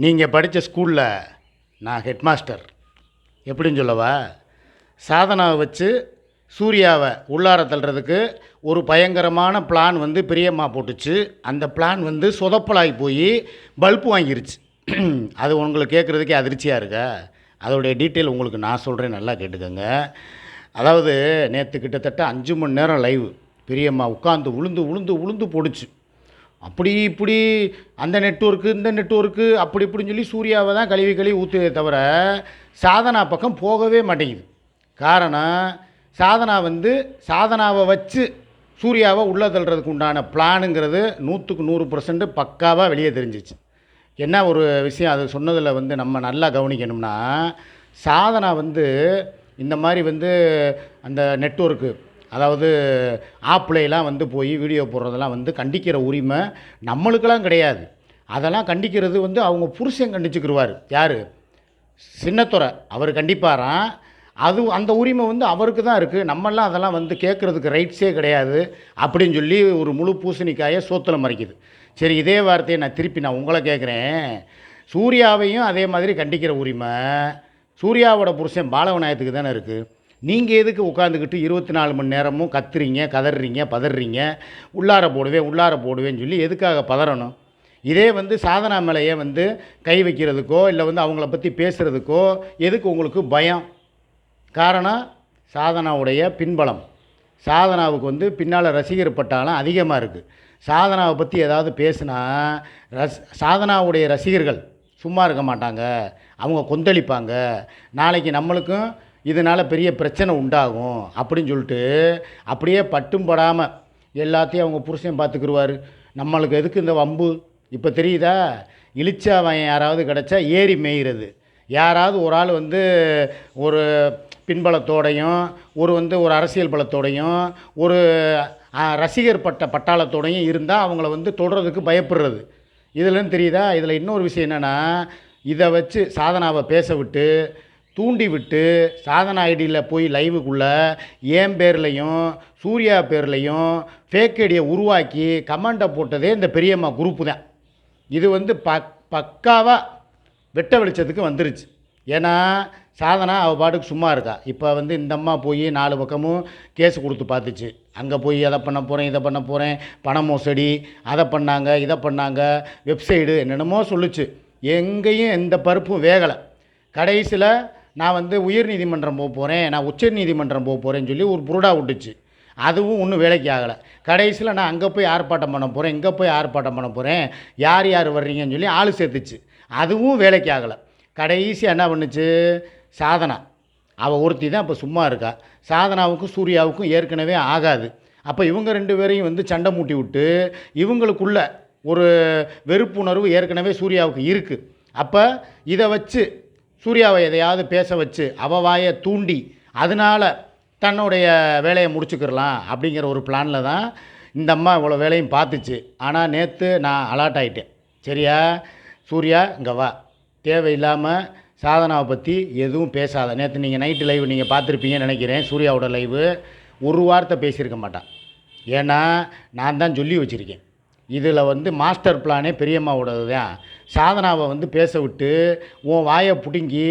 நீங்கள் படித்த ஸ்கூலில் நான் ஹெட்மாஸ்டர். எப்படின்னு சொல்லவா? சாதனாவை வச்சு சூர்யாவை உள்ளார தள்ளுறதுக்கு ஒரு பயங்கரமான பிளான் வந்து பெரியம்மா போட்டுச்சு. அந்த பிளான் வந்து சொதப்பலாகி போய் பல்பு வாங்கிருச்சு. அது உங்களுக்கு கேட்குறதுக்கே அதிர்ச்சியாக இருக்கா? அதோடைய டீட்டெயில் உங்களுக்கு நான் சொல்கிறேன் நல்லா கேட்டுக்கோங்க. அதாவது நேற்று கிட்டத்தட்ட அஞ்சு மணி நேரம் லைவ் பெரியம்மா உட்காந்து உளுந்து உளுந்து உளுந்து போடுச்சு. அப்படி இப்படி அந்த நெட்ஒர்க்கு இந்த நெட்ஒர்க்கு அப்படி இப்படின்னு சொல்லி சூர்யாவை தான் கழுவி கழுவி ஊற்றுதே தவிர சாதனா பக்கம் போகவே மாட்டேங்குது. காரணம் சாதனா வந்து சாதனாவை வச்சு சூர்யாவை உள்ளே தள்ளுறதுக்கு உண்டான பிளானுங்கிறது நூற்றுக்கு நூறு பர்சன்ட் பக்காவாக வெளியே தெரிஞ்சிச்சு. என்ன ஒரு விஷயம் அது சொன்னதில் வந்து நம்ம நல்லா கவனிக்கணும்னா சாதனா வந்து இந்த மாதிரி வந்து அந்த நெட்ஒர்க்கு அதாவது ஆப்பிளையெல்லாம் வந்து போய் வீடியோ போடுறதெல்லாம் வந்து கண்டிக்கிற உரிமை நம்மளுக்கெல்லாம் கிடையாது. அதெல்லாம் கண்டிக்கிறது வந்து அவங்க புருஷன் கண்டிச்சுக்கிடுவார் யார்? சின்னத்துறை. அவர் கண்டிப்பாராம். அது அந்த உரிமை வந்து அவருக்கு தான் இருக்குது நம்மெல்லாம் அதெல்லாம் வந்து கேட்குறதுக்கு ரைட்ஸே கிடையாது. அப்படின்னு சொல்லி ஒரு முழு பூசணிக்காயை சோத்தில் மறைக்குது. சரி இதே வார்த்தையை நான் திருப்பி நான் உங்களை கேட்குறேன். சூர்யாவையும் அதே மாதிரி கண்டிக்கிற உரிமை. சூர்யாவோட புருஷன் பாலவநாயகத்துக்கு தானே இருக்குது நீங்கள் எதுக்கு உட்காந்துக்கிட்டு இருபத்தி நாலு மணி நேரமும் கத்துறீங்க கதறீங்க பதறீங்க உள்ளார போடுவேன் உள்ளார போடுவேன்னு சொல்லி எதுக்காக பதறணும்? இதே வந்து சாதனா மேலேயே வந்து கை வைக்கிறதுக்கோ இல்லை வந்து அவங்கள பற்றி பேசுகிறதுக்கோ எதுக்கு உங்களுக்கு பயம்? காரணம் சாதனாவுடைய பின்பலம். சாதனாவுக்கு வந்து பின்னால் ரசிகர் பட்டாலும் அதிகமாக இருக்குது சாதனாவை பற்றி ஏதாவது பேசுனா ரஸ் சாதனாவுடைய ரசிகர்கள் சும்மா இருக்க மாட்டாங்க. அவங்க கொந்தளிப்பாங்க. நாளைக்கு நம்மளுக்கும் இதனால் பெரிய பிரச்சனை உண்டாகும் அப்படின்னு சொல்லிட்டு அப்படியே பட்டும் படாமல் எல்லாத்தையும் அவங்க புருஷன் பார்த்துக்குருவார். நம்மளுக்கு எதுக்கு இந்த வம்பு? இப்போ தெரியுதா? இழிச்சாவன் யாராவது கிடச்சா ஏறி மேய்கிறது யாராவது ஒரு ஆள் வந்து ஒரு பின்பலத்தோடையும் ஒரு வந்து ஒரு அரசியல் பலத்தோடையும் ஒரு ரசிகர் பட்ட பட்டாளத்தோடையும் இருந்தால் அவங்கள வந்து தொடுறதுக்கு பயப்படுறது. இதுலன்னு தெரியுதா? இதில் இன்னொரு விஷயம் என்னென்னா இதை வச்சு சாதனாவை பேச விட்டு தூண்டிவிட்டு சாதனா ஐடியில் போய் லைவுக்குள்ளே என் பேர்லையும் சூர்யா பேர்லையும் ஃபேக் ஐடியை உருவாக்கி கமெண்ட்டை போட்டதே இந்த பெரியம்மா குரூப்பு தான். இது வந்து பக் பக்காவாக வெட்ட வெளிச்சத்துக்கு வந்துருச்சு. ஏன்னா சாதனா அவள் பாட்டுக்கு சும்மா இருக்கா. இப்போ வந்து இந்த அம்மா போய் நாலு பக்கமும் கேஸ் கொடுத்து பார்த்துச்சு. அங்கே போய் அதை பண்ண போகிறேன் இதை பண்ண போகிறேன் பண மோசடி அதை பண்ணாங்க இதை பண்ணாங்க வெப்சைடு என்னென்னமோ சொல்லுச்சு. எங்கேயும் எந்த பருப்பும் வேகலை. கடைசியில் நான் வந்து உயர் நீதிமன்றம் போக போகிறேன் நான் உச்ச நீதிமன்றம் போக போகிறேன்னு சொல்லி ஒரு புருடா விட்டுச்சு. அதுவும் ஒன்றும் வேலைக்கு ஆகலை. கடைசியில் நான் அங்கே போய் ஆர்ப்பாட்டம் பண்ண போகிறேன் இங்கே போய் ஆர்ப்பாட்டம் பண்ண போகிறேன் யார் யார் வர்றீங்கன்னு சொல்லி ஆள் சேர்த்துச்சு. அதுவும் வேலைக்கு ஆகலை. கடைசி என்ன பண்ணுச்சு? சாதனா. அவள் ஒருத்தி தான் இப்போ சும்மா இருக்கா. சாதனாவுக்கும் சூர்யாவுக்கும் ஏற்கனவே ஆகாது. அப்போ இவங்க ரெண்டு பேரையும் வந்து சண்டை மூட்டி விட்டு இவங்களுக்குள்ள ஒரு வெறுப்புணர்வு ஏற்கனவே சூர்யாவுக்கு இருக்குது அப்போ இதை வச்சு சூர்யாவை எதையாவது பேச வச்சு அவ வாயை தூண்டி அதனால தன்னுடைய வேலையை முடிச்சுக்கிறலாம் அப்படிங்கிற ஒரு பிளானில் தான் இந்த அம்மா இவ்வளோ வேலையும் பார்த்துச்சு. ஆனால் நேற்று நான் அலாட் ஆயிட்டேன். சரியா? சூர்யா இங்கே வா. தேவையில்லாமல் சாதனாவை பற்றி எதுவும் பேசாத. நேற்று நீங்கள் நைட்டு லைவ் நீங்கள் பார்த்துருப்பீங்கன்னு நினைக்கிறேன். சூர்யாவோட லைவு ஒரு வார்த்தை பேசியிருக்க மாட்டான். ஏன்னா நான் தான் சொல்லி வச்சுருக்கேன். இதில் வந்து மாஸ்டர் பிளானே பெரியம்மாவோடது தான் சாதனாவை வந்து பேச விட்டு உன் வாயை பிடுங்கி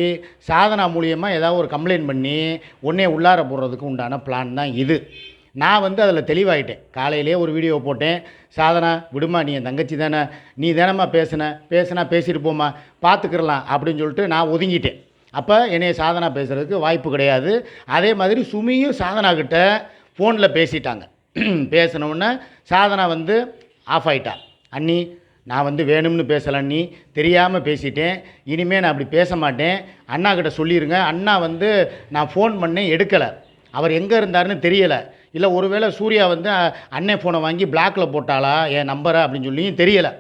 சாதனா மூலியமாக ஏதாவது ஒரு கம்ப்ளைண்ட் பண்ணி உன்னே உள்ளார போடுறதுக்கு உண்டான பிளான் தான் இது. நான் வந்து அதில் தெளிவாயிட்டேன். காலையிலே ஒரு வீடியோ போட்டேன். சாதனா விடுமா நீ என் தங்கச்சி தானே? நீ தானம்மா பேசுன பேசுனா பேசிட்டு போம்மா பார்த்துக்கிறலாம் அப்படின்னு சொல்லிட்டு நான் ஒதுங்கிட்டேன். அப்போ என்னைய சாதனா பேசுகிறதுக்கு வாய்ப்பு கிடையாது. அதே மாதிரி சுமியும் சாதனாக்கிட்ட ஃபோனில் பேசிட்டாங்க. பேசினவுடனே சாதனா வந்து ஆஃப் ஆயிட்டா. அண்ணி நான் வந்து வேணும்னு பேசலை நீ தெரியாமல் பேசிட்டேன். இனிமேல் நான் அப்படி பேச மாட்டேன். அண்ணா கிட்ட சொல்லிடுங்க அண்ணா வந்து நான் ஃபோன் பண்ணேன் எடுக்கலை. அவர் எங்கே இருந்தாருன்னு தெரியலை. இல்லை ஒருவேளை சூர்யா வந்து அண்ணன் ஃபோனை வாங்கி பிளாக்ல போட்டாளா என் நம்பரை அப்படின்னு சொல்லியும் தெரியலை.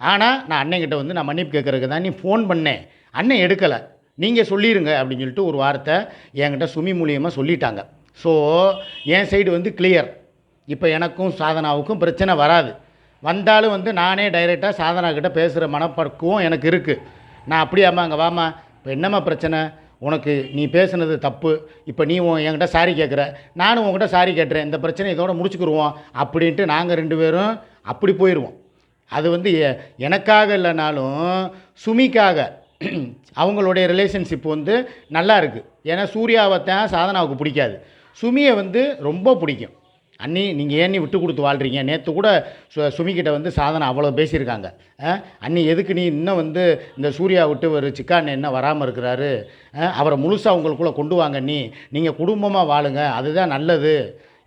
ஆனால் நான் அண்ணன்கிட்ட வந்து நான் மன்னிப்பு கேட்கறதுக்கு தான் நீ ஃபோன் பண்ணேன். அண்ணன் எடுக்கலை. நீங்கள் சொல்லிடுங்க அப்படின்னு சொல்லிட்டு ஒரு வார்த்தை என்கிட்ட சுமி மூலியமாக சொல்லிட்டாங்க. ஸோ என் சைடு வந்து கிளியர் இப்போ எனக்கும் சாதனாவுக்கும் பிரச்சனை வராது. வந்தாலும் வந்து நானே டைரெக்டாக சாதனா கிட்ட பேசுகிற மனப்பக்குவம் எனக்கு இருக்குது நான் அப்படியாம்மா அங்கே வாம்மா. இப்போ என்னம்மா பிரச்சனை? உனக்கு நீ பேசுனது தப்பு. இப்போ நீ உன் என்கிட்ட சாரி கேட்குற நானும் உங்ககிட்ட சாரி கேட்டுறேன். இந்த பிரச்சனை இதோட முடிச்சுக்கிடுவோம் அப்படின்ட்டு நாங்கள் ரெண்டு பேரும் அப்படி போயிடுவோம் அது வந்து எ- எனக்காக இல்லைனாலும் சுமிக்காக அவங்களுடைய ரிலேஷன்ஷிப் வந்து நல்லா இருக்குது ஏன்னா சூர்யாவை தான் சாதனாவுக்கு பிடிக்காது. சுமியை வந்து ரொம்ப பிடிக்கும். அண்ணி நீங்கள் ஏன் நீ விட்டு கொடுத்து வாழ்கிறீங்க நேற்று கூட சு சுமிக்கிட்ட வந்து சாதனை அவ்வளோ பேசியிருக்காங்க. அண்ணி எதுக்கு நீ இன்னும் வந்து இந்த சூர்யா விட்டு ஒரு சிக்கான் என்ன வராமல் இருக்கிறாரு? அவரை முழுசாக உங்களுக்குள்ளே கொண்டு வாங்க நீ நீங்கள் குடும்பமாக வாழுங்க. அதுதான் நல்லது.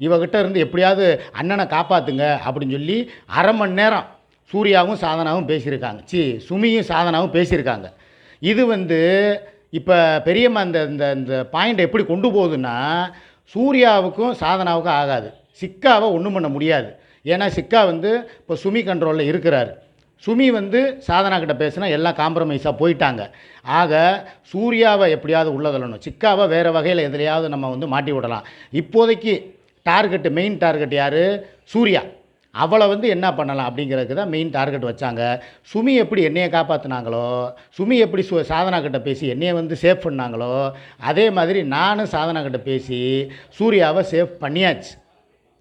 இவகிட்ட இருந்து எப்படியாவது அண்ணனை காப்பாற்றுங்க அப்படின்னு சொல்லி அரை மணி நேரம் சூர்யாவும் சாதனாவும் பேசியிருக்காங்க. சி சுமியும் சாதனாவும் பேசியிருக்காங்க. இது வந்து இப்போ பெரியம்மா அந்த இந்த இந்த பாயிண்ட் எப்படி கொண்டு போகுதுன்னா சூர்யாவுக்கும் சாதனாவுக்கும் ஆகாது. சிக்காவை ஒன்றும் பண்ண முடியாது. ஏன்னா சிக்கா வந்து இப்போ சுமி கண்ட்ரோலில் இருக்கிறாரு. சுமி வந்து சாதனா கிட்ட பேசினா எல்லாம் காம்ப்ரமைஸாக போயிட்டாங்க. ஆக சூர்யாவை எப்படியாவது உள்ளதள்ளணும் சிக்காவை வேறு வகையில் எதுலையாவது நம்ம வந்து மாட்டி விடலாம். இப்போதைக்கு டார்கெட்டு மெயின் டார்கெட் யார்? சூர்யா. அவளை வந்து என்ன பண்ணலாம் அப்படிங்கிறதுக்கு தான் மெயின் டார்கெட் வச்சாங்க. சுமி எப்படி என்னையை காப்பாற்றினாங்களோ சுமி எப்படி சு சாதனா கிட்ட பேசி என்னையை வந்து சேஃப் பண்ணாங்களோ அதே மாதிரி நானும் சாதனா கிட்ட பேசி சூர்யாவை சேஃப் பண்ணியாச்சு.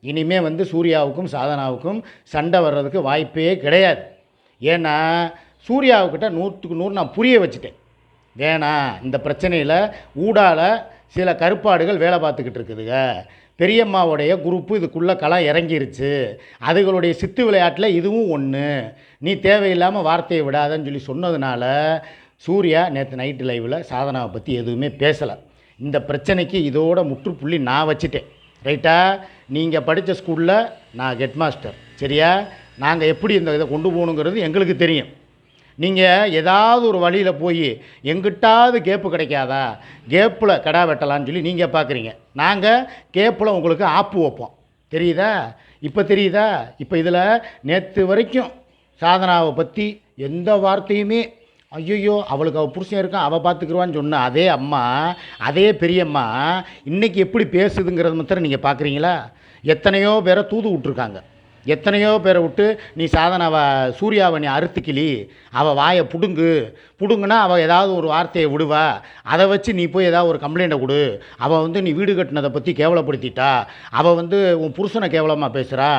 இனிமே வந்து சூர்யாவுக்கும் சாதனாவுக்கும் சண்டை வர்றதுக்கு வாய்ப்பே கிடையாது. ஏன்னா சூர்யாவுக்கிட்ட நூற்றுக்கு நூறு நான் புரிய வச்சுட்டேன். வேணாம் இந்த பிரச்சனையில் ஊடால சில கருப்பாடுகள் வேலை பார்த்துக்கிட்டு இருக்குதுங்க. பெரியம்மாவுடைய குரூப்பு இதுக்குள்ளே களம் இறங்கிருச்சு. அதுகளுடைய சித்து விளையாட்டில் இதுவும் ஒன்று நீ தேவையில்லாமல் வார்த்தையை விடாதன்னு சொல்லி சொன்னதுனால சூர்யா நேற்று நைட்டு லைவில் சாதனாவை பற்றி எதுவுமே பேசலை. இந்த பிரச்சனைக்கு இதோட முற்றுப்புள்ளி நான் வச்சுட்டேன். ரைட்டா? நீங்கள் படித்த ஸ்கூலில் நான் ஹெட் மாஸ்டர் சரியா? நாங்கள் எப்படி இந்த இதை கொண்டு போகணுங்கிறது எங்களுக்கு தெரியும். நீங்கள் ஏதாவது ஒரு வழியில் போய் எங்கிட்டாவது கேப்பு கிடைக்காதா? கேப்பில் கடா வெட்டலான்னு சொல்லி நீங்கள் பார்க்குறீங்க நாங்கள் கேப்பில் உங்களுக்கு ஆப்பு வைப்போம். தெரியுதா? இப்போ தெரியுதா? இப்போ இதில் நேற்று வரைக்கும் சாதனாவை பற்றி எந்த வார்த்தையுமே ஐயோ அவளுக்கு அவள் புருஷன் இருக்கான் அவள் பார்த்துக்குருவான்னு சொன்ன அதே அம்மா அதே பெரியம்மா இன்றைக்கி எப்படி பேசுதுங்கிறது மாத்திரம் நீங்கள் பார்க்குறீங்களா எத்தனையோ பேரை தூது விட்ருக்காங்க எத்தனையோ பேரை விட்டு நீ சாதனாவை சூர்யாவை நீ அறுத்துக்கிளி. அவள் வாயை பிடுங்கு. பிடுங்குனா அவள் ஏதாவது ஒரு வார்த்தையை விடுவா. அதை வச்சு நீ போய் ஏதாவது ஒரு கம்ப்ளைண்ட்டை கொடு. அவள் வந்து நீ வீடு கட்டினதை பற்றி கேவலப்படுத்திட்டா. அவள் வந்து உன் புருஷனை கேவலமாக பேசுகிறா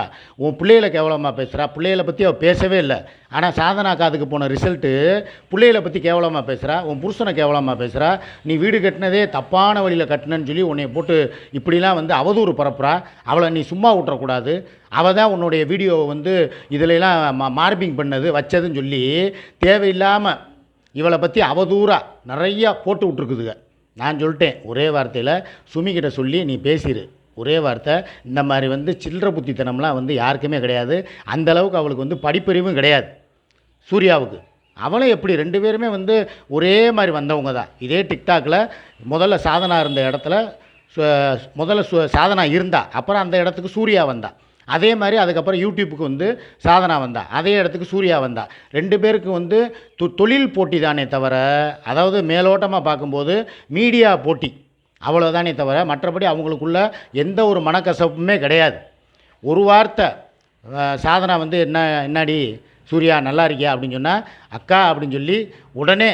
உன் பிள்ளைகளை கேவலமாக பேசுகிறா பிள்ளைகளை பற்றி அவள் பேசவே இல்லை. ஆனால் சாதனா காதுக்கு போன ரிசல்ட்டு பிள்ளைகளை பற்றி கேவலமாக பேசுகிறா உன் புருஷனை கேவலமாக பேசுகிறா நீ வீடு கட்டினதே தப்பான வழியில் கட்டினன்னு சொல்லி உன்னை போட்டு இப்படிலாம் வந்து அவதூறு பரப்புகிறா அவளை நீ சும்மா விட்டுறக்கூடாது. அவள் தான் உன்னுடைய வீடியோவை வந்து இதிலெல்லாம் மா மார்பிங் பண்ணது வச்சதுன்னு சொல்லி தேவையில்லாமல் இவளை பற்றி அவதூறாக நிறையா போட்டு விட்ருக்குதுங்க நான் சொல்லிட்டேன் ஒரே வார்த்தையில் சுமிக்கிட்ட சொல்லி நீ பேசிடு ஒரே வார்த்தை இந்த மாதிரி வந்து சில்லற புத்தித்தனம்லாம் வந்து யாருக்குமே கிடையாது. அந்த அளவுக்கு அவளுக்கு வந்து படிப்பறிவும் கிடையாது. சூர்யாவுக்கு. அவளும் எப்படி ரெண்டு பேருமே வந்து ஒரே மாதிரி வந்தவங்க தான். இதே டிக்டாக்கில் முதல்ல சாதனா இருந்த இடத்துல சு- முதல்ல சு சாதனா இருந்தா அப்புறம் அந்த இடத்துக்கு சூர்யா வந்தா. அதே மாதிரி அதுக்கப்புறம் யூடியூப்புக்கு வந்து சாதனா வந்தா அதே இடத்துக்கு சூர்யா வந்தா. ரெண்டு பேருக்கு வந்து தொ- தொழில் போட்டி தானே தவிர அதாவது மேலோட்டமாக பார்க்கும்போது மீடியா போட்டி அவ்வளோதானே தவிர மற்றபடி அவங்களுக்குள்ள எந்த ஒரு மனக்கசப்புமே கிடையாது. ஒரு வார்த்தை சாதனா வந்து என்ன என்னடி சூர்யா நல்லா இருக்கியா அப்படின்னு சொன்னால் அக்கா அப்படின்னு சொல்லி உடனே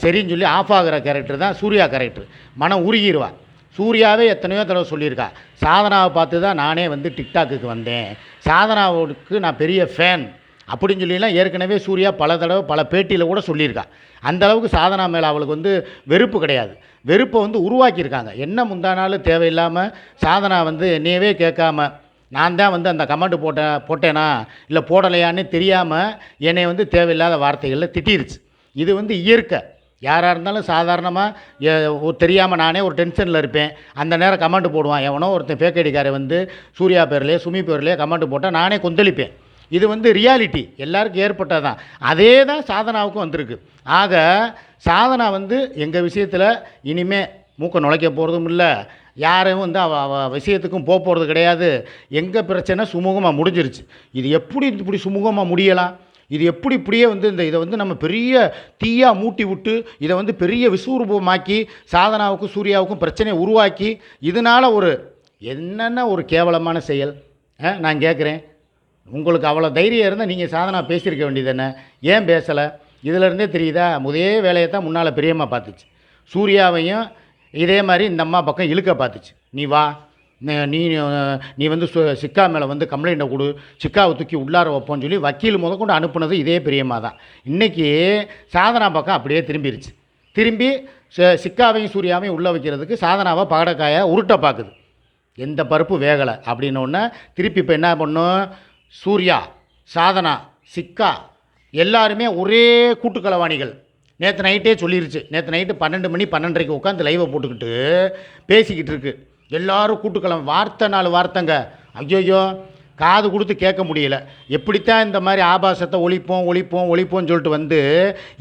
சரின்னு சொல்லி ஆஃப் ஆகிற கேரக்டர் தான் சூர்யா கேரக்டர் மனம் உருகிடுவாள் சூர்யாவே எத்தனையோ தடவை சொல்லியிருக்கா. சாதனாவை பார்த்து தான் நானே வந்து டிக்டாக்குக்கு வந்தேன். சாதனாவுக்கு நான் பெரிய ஃபேன். அப்படின்னு சொல்லிலாம் ஏற்கனவே சூர்யா பல தடவை பல பேட்டியில் கூட சொல்லியிருக்கா. அந்த அளவுக்கு சாதனா மேலே அவளுக்கு வந்து வெறுப்பு கிடையாது. வெறுப்பை வந்து உருவாக்கியிருக்காங்க. என்ன முந்தானாலும் தேவையில்லாமல் சாதனா வந்து என்னையவே கேட்காம நான் தான் வந்து அந்த கமெண்ட் போட்டேன் போட்டேனா? இல்லை போடலையான்னு தெரியாமல் என்னை வந்து தேவையில்லாத வார்த்தைகளில் திட்டிருச்சு. இது வந்து இயற்கை. யாராக இருந்தாலும் சாதாரணமாக தெரியாமல் நானே ஒரு டென்ஷனில் இருப்பேன். அந்த நேரம் கமெண்ட் போடுவான். எவனோ ஒருத்தன் ஃபேக்கடிக்காரன் வந்து சூர்யா பேர்லேயே சுமி பேர்லேயே கமெண்ட் போட்டால் நானே கொந்தளிப்பேன். இது வந்து ரியாலிட்டி எல்லாருக்கும் ஏற்பட்டது தான் அதே தான் சாதனாவுக்கும் வந்திருக்கு. ஆக சாதனா வந்து எங்கள் விஷயத்தில் இனிமேல் மூக்கை நுழைக்க போகிறதும் இல்லை. யாரும் வந்து அவ அவ விஷயத்துக்கும் போக போகிறது கிடையாது. எங்கள் பிரச்சனை சுமூகமாக முடிஞ்சிருச்சு. இது எப்படி இப்படி சுமூகமாக முடியலாம்? இது எப்படி இப்படியே வந்து இந்த இதை வந்து நம்ம பெரிய தீயாக மூட்டி விட்டு இதை வந்து பெரிய விஸ்வரூபமாக்கி சாதனாவுக்கும் சூர்யாவுக்கும் பிரச்சனையை உருவாக்கி இதனால் ஒரு என்னென்ன ஒரு கேவலமான செயல்? ஆ, நான் கேட்குறேன். உங்களுக்கு அவ்வளோ தைரியம் இருந்தால் நீங்கள் சாதனா பேசியிருக்க வேண்டியது என்ன? ஏன் பேசலை? இதிலேருந்தே தெரியுதா? முதே வேலையை தான் முன்னால் பெரியம்மா பார்த்துச்சு. சூர்யாவையும் இதே மாதிரி இந்த அம்மா பக்கம் இழுக்க பார்த்துச்சு. நீ வா. நீ நீ வந்து சு- சிக்கா மேலே வந்து கம்ப்ளைண்ட்டை கொடு சிக்காவை தூக்கி உள்ளார வைப்போன்னு சொல்லி வக்கீல் முதற்கொண்டு அனுப்புனது இதே பெரியம்மா தான். இன்றைக்கி சாதனா பக்கம் அப்படியே திரும்பிடுச்சு திரும்பி ச- சிக்காவையும் சூர்யாவையும் உள்ளே வைக்கிறதுக்கு சாதனாவை பகடக்காயை உருட்ட பார்க்குது எந்த பருப்பு வேகலை அப்படின்னோடனே திருப்பி இப்போ என்ன பண்ணும்? சூர்யா சாதனா சிக்கா எல்லாருமே ஒரே கூட்டுக்கலவாணிகள். நேற்று நைட்டே சொல்லிருச்சு. நேற்று நைட்டு பன்னெண்டு மணி பன்னெண்டரைக்கு உட்காந்து லைவை போட்டுக்கிட்டு பேசிக்கிட்டு இருக்குது எல்லாரும் கூட்டுக்கலாம் வார்த்தை நாலு வார்த்தைங்க. ஐயோயோ காது கொடுத்து கேட்க முடியல. எப்படித்தான் இந்த மாதிரி ஆபாசத்தை ஒழிப்போம் ஒழிப்போம் ஒழிப்போம்னு சொல்லிட்டு வந்து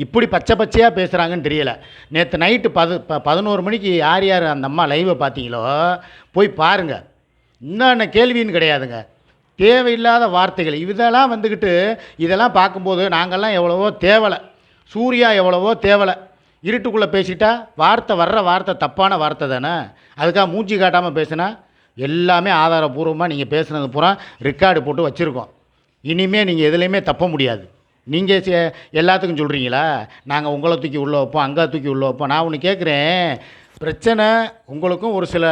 இப்படி பச்சை பச்சையாக பேசுகிறாங்கன்னு தெரியல. நேற்று நைட்டு பது ப பதினோரு மணிக்கு யார் யார் அந்த அம்மா லைவை பார்த்தீங்களோ போய் பாருங்கள் இன்னும் கேள்வின்னு கிடையாதுங்க. தேவையில்லாத வார்த்தைகள். இதெல்லாம் வந்துக்கிட்டு இதெல்லாம் பார்க்கும்போது நாங்கள்லாம் எவ்வளவோ தேவலை. சூர்யா எவ்வளவோ தேவலை. இருட்டுக்குள்ளே பேசிட்டா வார்த்தை வர்ற வார்த்தை தப்பான வார்த்தை தானே? அதுக்காக மூஞ்சி காட்டாமல் பேசினா எல்லாமே ஆதாரபூர்வமாக நீங்கள் பேசுனது பூரா ரெக்கார்டு போட்டு வச்சுருக்கோம். இனிமேல் நீங்கள் எதுலேயுமே தப்ப முடியாது. நீங்கள் எல்லாத்துக்கும் சொல்கிறீங்களா நாங்கள் உங்களை தூக்கி உள்ளே வைப்போம் அங்கே தூக்கி உள்ளே வைப்போம். நான் ஒன்று கேட்குறேன் பிரச்சனை உங்களுக்கும் ஒரு சில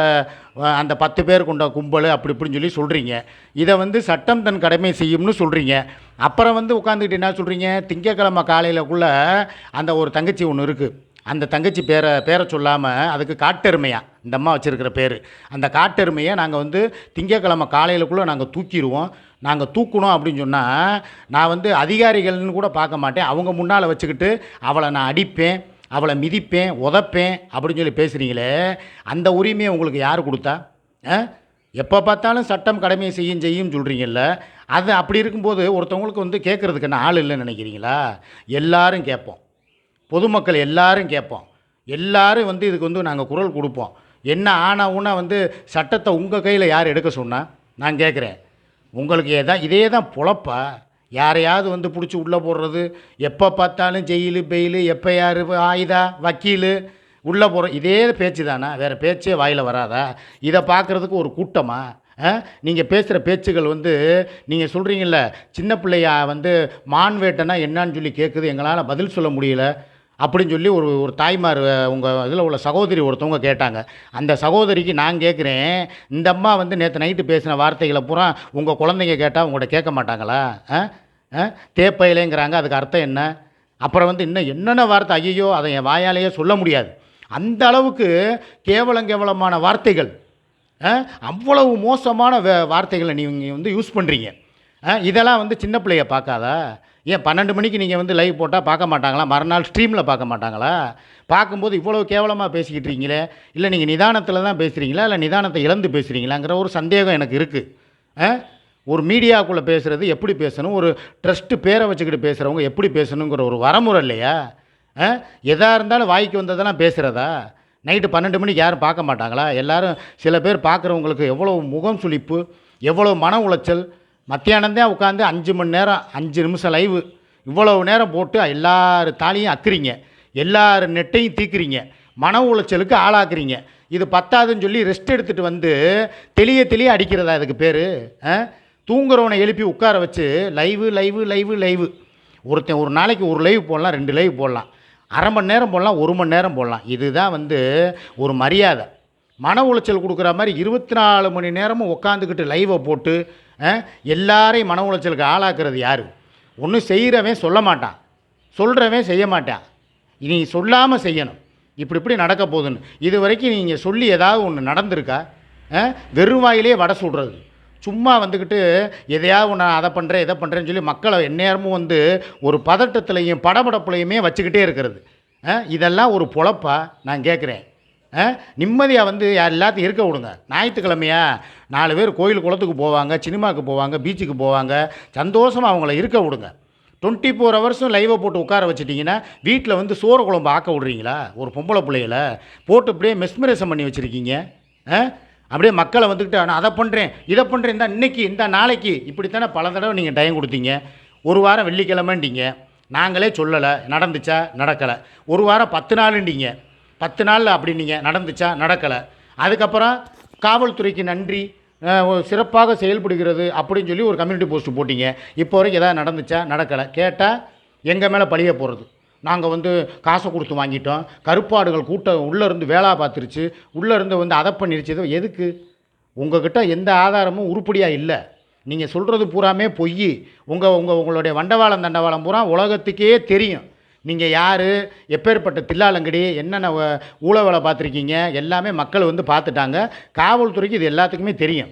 அந்த பத்து பேர் கொண்ட கும்பல் அப்படி இப்படின்னு சொல்லி சொல்கிறீங்க இதை வந்து சட்டம் தன் கடமை செய்யும்னு சொல்கிறீங்க அப்புறம் வந்து உட்காந்துக்கிட்டு என்ன சொல்கிறீங்க திங்கக்கிழமை காலையிலக்குள்ளே அந்த ஒரு தங்கச்சி ஒன்று இருக்குது அந்த தங்கச்சி பேரை பேரை சொல்லாமல் அதுக்கு காட்டெருமையா இந்த அம்மா வச்சுருக்கிற பேர். அந்த காட்டெருமையை நாங்கள் வந்து திங்கக்கிழமை காலையிலக்குள்ளே நாங்கள் தூக்கிடுவோம். நாங்கள் தூக்கணும் அப்படின்னு சொன்னால் நான் வந்து அதிகாரிகள்னு கூட பார்க்க மாட்டேன். அவங்க முன்னால் வச்சுக்கிட்டு அவளை நான் அடிப்பேன். அவளை மிதிப்பேன் உதைப்பேன் அப்படின்னு சொல்லி பேசுகிறீங்களே அந்த உரிமையை உங்களுக்கு யார் கொடுத்தா? ஆ? எப்போ பார்த்தாலும் சட்டம் கடமையை செய்யும் செய்யும் சொல்கிறீங்கல்ல அது அப்படி இருக்கும்போது ஒருத்தவங்களுக்கு வந்து கேட்குறதுக்கு என்ன ஆள் இல்லைன்னு நினைக்கிறீங்களா? எல்லாரும் கேட்போம். பொதுமக்கள் எல்லாரும் கேட்போம். எல்லாரும் வந்து இதுக்கு வந்து நாங்கள் குரல் கொடுப்போம். என்ன ஆனா ஊனா வந்து சட்டத்தை உங்கள் கையில் யார் எடுக்க சொன்னால் நான் கேட்குறேன். உங்களுக்கு ஏதா இதே தான் பொழப்பா? யாரையாவது வந்து பிடிச்சி உள்ளே போடுறது. எப்போ பார்த்தாலும் ஜெயிலு பெயிலு எப்போ யார் ஆயுதா வக்கீல் உள்ளே போகிற இதே பேச்சு தானா? வேறு பேச்சே வாயில் வராதா? இதை பார்க்குறதுக்கு ஒரு கூட்டமாக நீங்கள் பேசுகிற பேச்சுகள் வந்து நீங்கள் சொல்கிறீங்கள சின்ன பிள்ளையா வந்து மான் வேட்டைனா என்னன்னு சொல்லி கேட்குது எங்களால் பதில் சொல்ல முடியல. அப்படின்னு சொல்லி ஒரு ஒரு தாய்மார் உங்கள் இதில் உள்ள சகோதரி ஒருத்தவங்க கேட்டாங்க. அந்த சகோதரிக்கு நான் கேட்குறேன் இந்த அம்மா வந்து நேற்று நைட்டு பேசின வார்த்தைகளை பூரா உங்கள் குழந்தைங்க கேட்டால் உங்கள்கிட்ட கேட்க மாட்டாங்களா? ஆ ஆ தேப்பையிலேங்கிறாங்க அதுக்கு அர்த்தம் என்ன? அப்புறம் வந்து இன்னும் என்னென்ன வார்த்தை ஐயோ அதை என் வாயாலேயே சொல்ல முடியாது. அந்த அளவுக்கு கேவலம் கேவலமான வார்த்தைகள். ஆ, அவ்வளவு மோசமான வார்த்தைகளை நீங்கள் வந்து யூஸ் பண்ணுறீங்க இதெல்லாம் வந்து சின்ன பிள்ளைய பார்க்காதா? ஏன் பன்னெண்டு மணிக்கு நீங்கள் வந்து லைவ் போட்டால் பார்க்க மாட்டாங்களா? மறுநாள் ஸ்ட்ரீமில் பார்க்க மாட்டாங்களா? பார்க்கும்போது இவ்வளோ கேவலமாக பேசிக்கிட்டு இருக்கீங்களே? இல்லை நீங்கள் நிதானத்தில் தான் பேசுகிறீங்களா இல்லை நிதானத்தை இழந்து பேசுகிறீங்களாங்கிற ஒரு சந்தேகம் எனக்கு இருக்குது ஒரு மீடியாக்குள்ளே பேசுகிறது எப்படி பேசணும்? ஒரு ட்ரஸ்ட்டு பேரை வச்சுக்கிட்டு பேசுகிறவங்க எப்படி பேசணுங்கிற ஒரு வரமுறை இல்லையா? ஆ? எதாக இருந்தாலும் வாய்க்கு வந்ததெல்லாம் பேசுகிறதா நைட்டு பன்னெண்டு மணிக்கு யாரும் பார்க்க மாட்டாங்களா? எல்லோரும் சில பேர் பார்க்குறவங்களுக்கு எவ்வளோ முகம் சுழிப்பு எவ்வளோ மன உளைச்சல் மத்தியானம்தான் உட்காந்து அஞ்சு மணி நேரம் அஞ்சு நிமிஷம் லைவு இவ்வளவு நேரம் போட்டு எல்லார் தாலியும் அக்குறீங்க எல்லார் நெட்டையும் தீக்குறீங்க. மன உளைச்சலுக்கு ஆளாக்குறீங்க. இது பத்தாதுன்னு சொல்லி ரெஸ்ட் எடுத்துகிட்டு வந்து தெளிய தெளிய அடிக்கிறதா இதுக்கு பேர்? தூங்குறவனை எழுப்பி உட்கார வச்சு லைவு லைவு லைவு லைவு ஒருத்தன் ஒரு நாளைக்கு ஒரு லைவ் போடலாம் ரெண்டு லைவ் போடலாம். அரை மணி நேரம் போடலாம் ஒரு மணி நேரம் போடலாம். இதுதான் வந்து ஒரு மரியாதை. மன உளைச்சல் கொடுக்குற மாதிரி இருபத்தி நாலு மணி நேரமும் உட்காந்துக்கிட்டு லைவை போட்டு எல்லாரையும் மன உளைச்சலுக்கு ஆளாக்குறது யார்? ஒன்றும் செய்கிறவன் சொல்ல மாட்டான். சொல்கிறவன் செய்ய மாட்டான். நீ சொல்லாமல் செய்யணும். இப்படி இப்படி நடக்க போகுதுன்னு. இது வரைக்கும் நீங்கள் சொல்லி ஏதாவது ஒன்று நடந்திருக்கா? வெறும் வாயிலே வடை சுடுறது. சும்மா வந்துக்கிட்டு எதையாவது நான் அதை பண்ணுறேன் இதை பண்ணுறேன்னு சொல்லி மக்களை எந்நேரமும் வந்து ஒரு பதட்டத்துலையும் படபடப்புலையுமே வச்சுக்கிட்டே இருக்கிறது. இதெல்லாம் ஒரு பொழப்பா? நான் கேட்குறேன் நிம்மதியாக வந்து யார் எல்லாத்தையும் இருக்க விடுங்க. ஞாயிற்றுக்கிழமையா? நாலு பேர் கோயில் குளத்துக்கு போவாங்க சினிமாவுக்கு போவாங்க பீச்சுக்கு போவாங்க. சந்தோஷமாக அவங்கள இருக்க விடுங்க. டுவெண்ட்டி ஃபோர் ஹவர்ஸும் லைவை போட்டு உட்கார வச்சுட்டிங்கன்னா வீட்டில் வந்து சோறு குழம்பு ஆக்க விட்றீங்களா? ஒரு பொம்பளை பிள்ளைகள போட்டு அப்படியே மெஸ்மரேசம் பண்ணி வச்சுருக்கீங்க. ஆ? அப்படியே மக்களை வந்துக்கிட்டு நான் அதை பண்ணுறேன் இதை பண்ணுறேன் இந்த இன்றைக்கி இந்த நாளைக்கு. இப்படித்தானே பல தடவை நீங்கள் டைம் கொடுத்தீங்க. ஒரு வாரம் வெள்ளிக்கிழமைண்டிங்க நாங்களே சொல்லலை நடந்துச்சா? நடக்கலை. ஒரு வாரம் பத்து நாளுண்டிங்க பத்து நாளில் அப்படின்னீங்க நடந்துச்சா? நடக்கலை. அதுக்கப்புறம் காவல்துறைக்கு நன்றி. சிறப்பாக செயல்படுகிறது அப்படின்னு சொல்லி ஒரு கம்யூனிட்டி போஸ்ட் போட்டிங்க. இப்போ வரைக்கும் எதாவது நடந்துச்சா? நடக்கலை. கேட்டால் எங்கள் மேலே பழிய போகிறது நாங்கள் வந்து காசை கொடுத்து வாங்கிட்டோம். கருப்பாடுகள் கூட்டம் உள்ளேருந்து வேலா வேலை பார்த்துருச்சு உள்ளேருந்து வந்து அதை பண்ணிருச்சு எதுக்கு? உங்ககிட்ட எந்த ஆதாரமும் உருப்படியாக இல்லை. நீங்கள் சொல்கிறது பூராமே பொய். உங்கள் உங்கள் உங்களுடைய வண்டவாளம் தண்டவாளம் பூரா உலகத்துக்கே தெரியும். நீங்கள் யார்? எப்பேற்பட்ட தில்லாலங்கடி? என்னென்ன வ- ஊழ வேலை பார்த்துருக்கீங்க? எல்லாமே மக்கள் வந்து பார்த்துட்டாங்க. காவல்துறைக்கு இது எல்லாத்துக்குமே தெரியும்.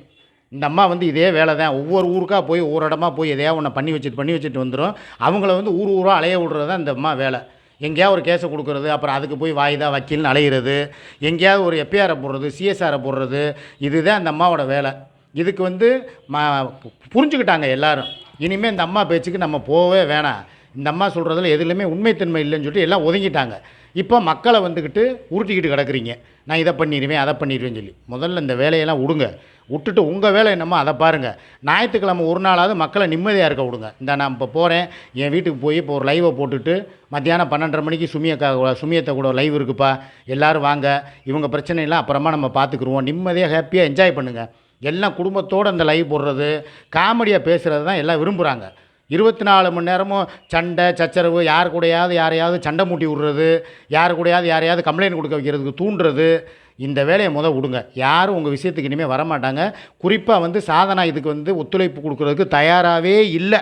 இந்த அம்மா வந்து இதே வேலை தான். ஒவ்வொரு ஊருக்காக போய் ஒவ்வொரு இடமா போய் எதையா ஒன்று பண்ணி வச்சுட்டு பண்ணி வச்சுட்டு வந்துடும் அவங்கள வந்து ஊர் ஊராக அலைய விடுறது தான் இந்த அம்மா வேலை. எங்கேயாவது ஒரு கேஸை கொடுக்குறது அப்புறம் அதுக்கு போய் வாய்தா வக்கீல்னு அலையிறது. எங்கேயாவது ஒரு எஃப்ஐஆரை போடுறது சிஎஸ்ஆரை போடுறது. இதுதான் அந்த அம்மாவோட வேலை. இதுக்கு வந்து ம புரிஞ்சுக்கிட்டாங்க எல்லாரும். இனிமேல் இந்த அம்மா பேச்சுக்கு நம்ம போகவே வேணாம். இந்த அம்மா சொல்கிறதுல எதுலையுமே உண்மைத்தன்மை இல்லைன்னு சொல்லிட்டு எல்லாம் ஒதுங்கிட்டாங்க. இப்போ மக்களை வந்துக்கிட்டு உருட்டிக்கிட்டு கிடக்குறீங்க. நான் இதை பண்ணிடுவேன் அதை பண்ணிடுவேன்னு சொல்லி. முதல்ல இந்த வேலையெல்லாம் விடுங்க விட்டுட்டு உங்கள் வேலை என்னமோ அதை பாருங்கள் ஞாயிற்றுக்கிழமை ஒரு நாளாவது மக்களை நிம்மதியாக இருக்க விடுங்க. இந்த நான் இப்போ போகிறேன் என் வீட்டுக்கு போய் இப்போ ஒரு லைவை போட்டுட்டு மத்தியானம் பன்னெண்டரை மணிக்கு சுமியக்கா சுமியத்தை கூட லைவ் இருக்குப்பா. எல்லோரும் வாங்க. இவங்க பிரச்சனையெல்லாம் அப்புறமா நம்ம பார்த்துக்குருவோம் நிம்மதியாக ஹாப்பியாக என்ஜாய் பண்ணுங்கள் எல்லாம் குடும்பத்தோடு அந்த லைவ் போடுறது காமெடியாக பேசுகிறது தான் எல்லாம் விரும்புகிறாங்க இருபத்தி நாலு மணி நேரமும் சண்டை சச்சரவு யார் கூடயாவது யாரையாவது சண்டை மூட்டி விடுறது யார் கூடயாவது யாரையாவது கம்ப்ளைண்ட் கொடுக்க வைக்கிறதுக்கு தூண்டுறது இந்த வேலையை முதல் விடுங்க. யாரும் உங்கள் விஷயத்துக்கு இனிமேல் வரமாட்டாங்க. குறிப்பாக வந்து சாதனா இதுக்கு வந்து ஒத்துழைப்பு கொடுக்குறதுக்கு தயாராகவே இல்லை.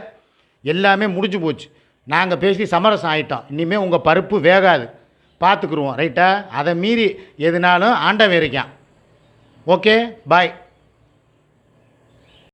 எல்லாமே முடிஞ்சு போச்சு. நாங்கள் பேசி சமரசம் ஆகிட்டோம் இனிமேல் உங்கள் பருப்பு வேகாது. பார்த்துக்குருவோம் ரைட்டா அதை மீறி எதுனாலும் ஆண்டவன் இருக்கான் ஓகே பாய்